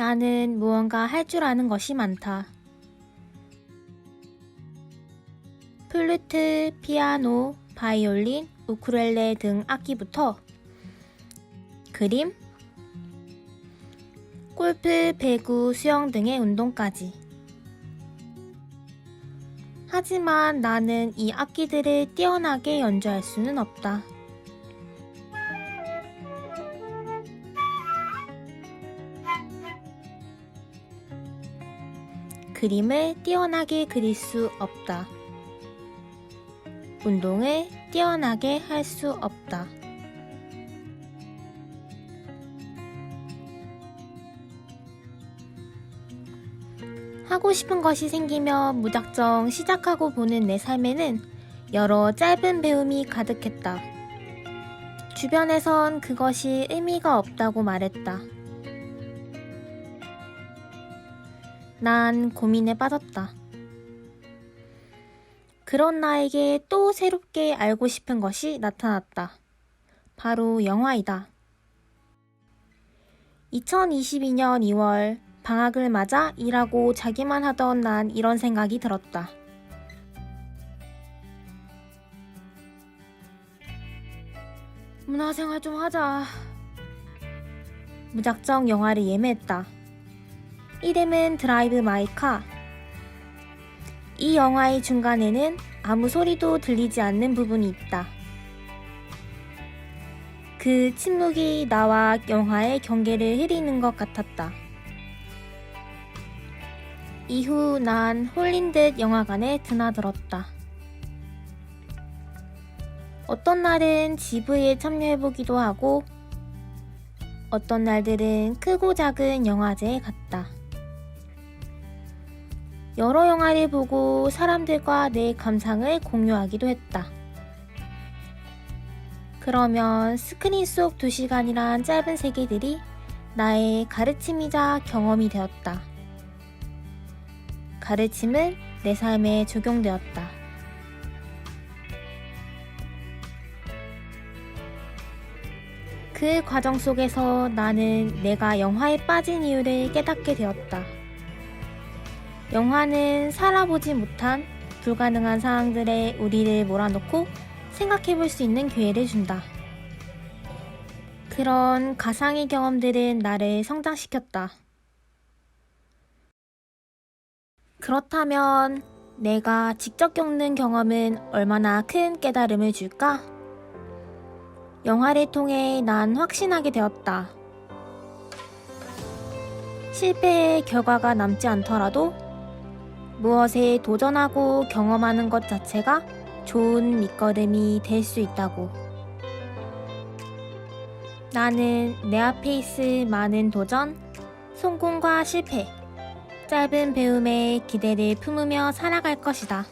나는 무언가 할 줄 아는 것이 많다. 플루트, 피아노, 바이올린, 우쿨렐레 등 악기부터 그림, 골프, 배구, 수영 등의 운동까지. 하지만 나는 이 악기들을 뛰어나게 연주할 수는 없다. 그림을 뛰어나게 그릴 수 없다. 운동을 뛰어나게 할 수 없다. 하고 싶은 것이 생기면 무작정 시작하고 보는 내 삶에는 여러 짧은 배움이 가득했다. 주변에선 그것이 의미가 없다고 말했다. 난 고민에 빠졌다. 그런 나에게 또 새롭게 알고 싶은 것이 나타났다. 바로 영화이다. 2022년 2월 방학을 맞아 일하고 자기만 하던 난 이런 생각이 들었다. 문화생활 좀 하자. 무작정 영화를 예매했다. 이름은 드라이브 마이카. 이 영화의 중간에는 아무 소리도 들리지 않는 부분이 있다. 그 침묵이 나와 영화의 경계를 흐리는 것 같았다. 이후 난 홀린 듯 영화관에 드나들었다. 어떤 날은 GV에 참여해보기도 하고, 어떤 날들은 크고 작은 영화제에 갔다. 여러 영화를 보고 사람들과 내 감상을 공유하기도 했다. 그러면 스크린 속 2시간이란 짧은 세계들이 나의 가르침이자 경험이 되었다. 가르침은 내 삶에 적용되었다. 그 과정 속에서 나는 내가 영화에 빠진 이유를 깨닫게 되었다. 영화는 살아보지 못한 불가능한 상황들에 우리를 몰아넣고 생각해 볼 수 있는 기회를 준다. 그런 가상의 경험들은 나를 성장시켰다. 그렇다면 내가 직접 겪는 경험은 얼마나 큰 깨달음을 줄까? 영화를 통해 난 확신하게 되었다. 실패의 결과가 남지 않더라도 무엇에 도전하고 경험하는 것 자체가 좋은 밑거름이 될 수 있다고. 나는 내 앞에 있을 많은 도전, 성공과 실패, 짧은 배움에 기대를 품으며 살아갈 것이다.